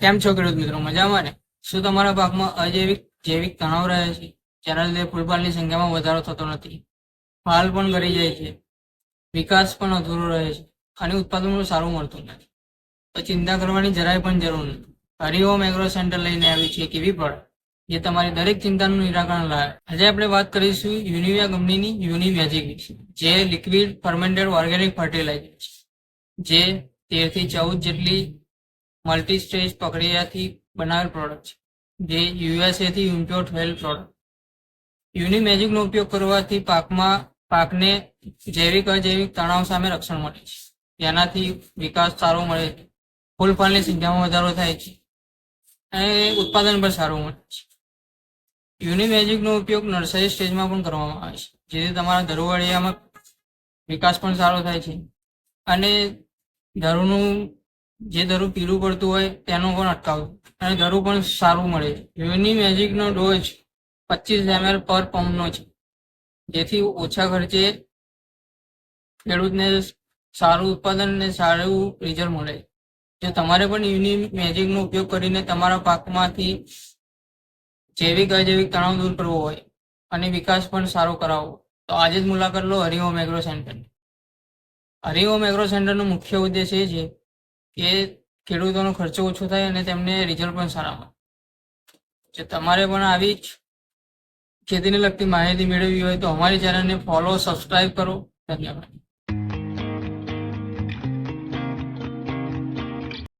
કેમ છો ખેડૂત મિત્રો? મજામાં ને? શું તમારા પાકમાં અજૈવિક, જૈવિક તણાવ રહે છે? જેના લીધે ફૂલપાલની સંખ્યામાં વધારો થતો નથી. ફાલ પણ કરી જાય છે. વિકાસ પણ અધૂરો રહે છે. અને ઉત્પાદન સારું મળતું નથી. તો ચિંતા કરવાની જરાય પણ જરૂર નથી. હરિઓમ એગ્રો સેન્ટર લઈને આવી છે કેવી પણ જે તમારી દરેક ચિંતાનું નિરાકરણ લાવે. આજે આપણે વાત કરીશું યુનિવિયા કંપનીની યુની જે લિક્વિડ ફર્મેન્ટેડ ઓર્ગેનિક ફર્ટિલાઇઝર છે. જે તેરથી ચૌદ જેટલી મલ્ટી સ્ટેજ પ્રક્રિયાથી બનાવેલ પ્રોડક્ટ છે, જે યુએસએથી ઇમ્પોર્ટ થયેલ પ્રોડક્ટ યુની મેજિકનો ઉપયોગ કરવાથી પાકમાં, પાકને જૈવિક અજૈવિક તણાવ સામે રક્ષણ મળે છે. તેનાથી વિકાસ સારો મળે છે. ફૂલ ફળની સંખ્યામાં વધારો થાય છે. અને ઉત્પાદન પણ સારું મળે છે. યુની મેજિકનો ઉપયોગ નર્સરી સ્ટેજમાં પણ કરવામાં આવે છે, જેથી તમારા દરવાડિયામાં વિકાસ પણ સારો થાય છે. અને દરુનું જે દરું પીળું પડતું હોય તેનું પણ અટકાવવું અને દરું પણ સારું મળે. છે યુની મેજિકનો ડોઝ પચીસ એમએલ પર પંપનો છે. જેથી ઓછા ખર્ચે ખેડૂતને સારું ઉત્પાદન અને સારું રિઝલ્ટ મળે. જો તમારે પણ યુની મેજિકનો ઉપયોગ કરીને તમારા પાકમાંથી જૈવિક અજૈવિક તણાવ દૂર કરવો હોય અને વિકાસ પણ સારો કરાવવો, તો આજે જ મુલાકાત લો Hariom agro centre. Hariom agro સેન્ટરનો મુખ્ય ઉદ્દેશ એ છે કે ખેડૂતોનો ખર્ચો ઓછો થાય અને તેમને રિઝલ્ટ પણ સારા મળે. જો તમારે પણ આવી જ ખેતીને લગતી માહિતી મેળવવી હોય તો અમારી ચેનલને ફોલો સબસ્ક્રાઈબ કરો. ધન્યવાદ.